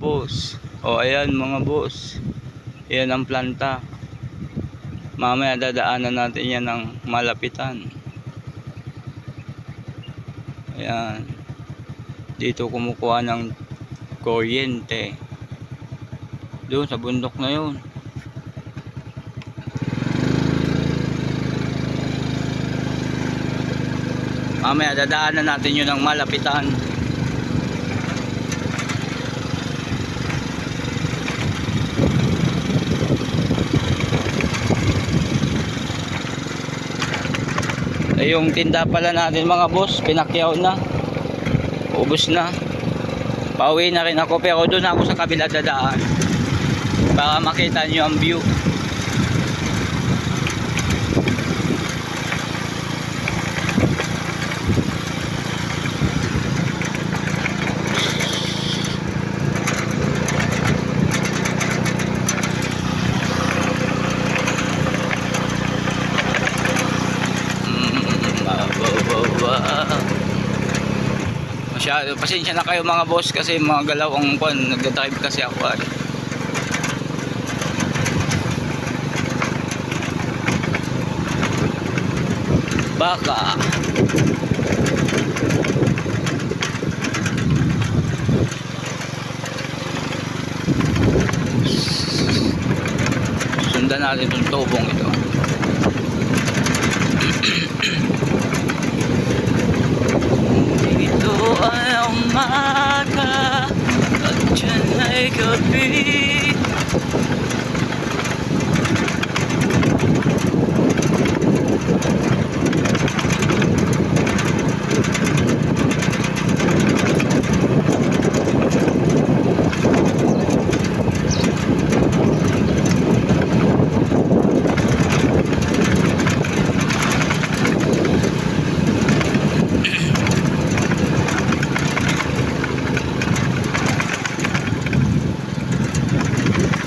Boss. O ayan mga boss. Yan ang planta. Mamaya dadaanan natin yan ng malapitan. Ayan. Dito kumukuha ng kuryente. Doon sa bundok na yun. Mamaya dadaanan natin yun ng malapitan. Eh, yung tinda pala natin mga boss, pinakyaw na. Ubus na. Pauwi na rin ako pero doon ako sa kabila dadaan. Para makita nyo ang view. Masyado, pasensya na kayo mga boss kasi mga galaw ang kwan, nagda-drive kasi ako. Ay. Baka. Sundan natin itong tubong. Ito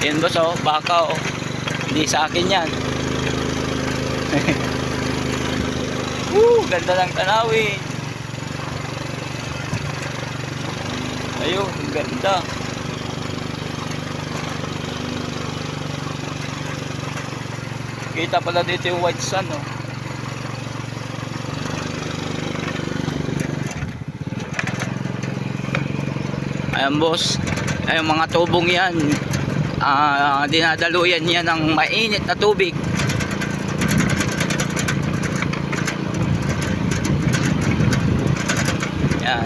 Yan boss oh, baka oh. Hindi sa akin yan. Woo, ganda ng tanawin. Ayun, ganda. Kita pala dito yung white sun oh. Ayan boss, ayun mga tubong yan. Ah, dinadaluyan niya ng mainit na tubig. Yan.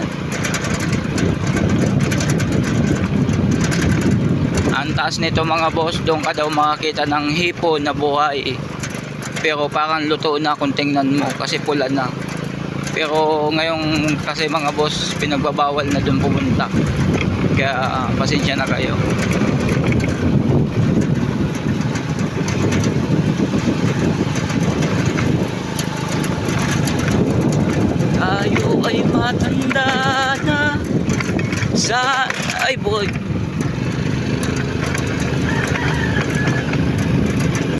Ang taas nito mga boss, doon ka daw makakita ng hipon na buhay. Pero parang luto na kung tingnan mo kasi pula na. Pero ngayong kasi mga boss, pinagbabawal na doon pumunta. Kaya pasensya na kayo. Tayo ay matanda na sa ay boy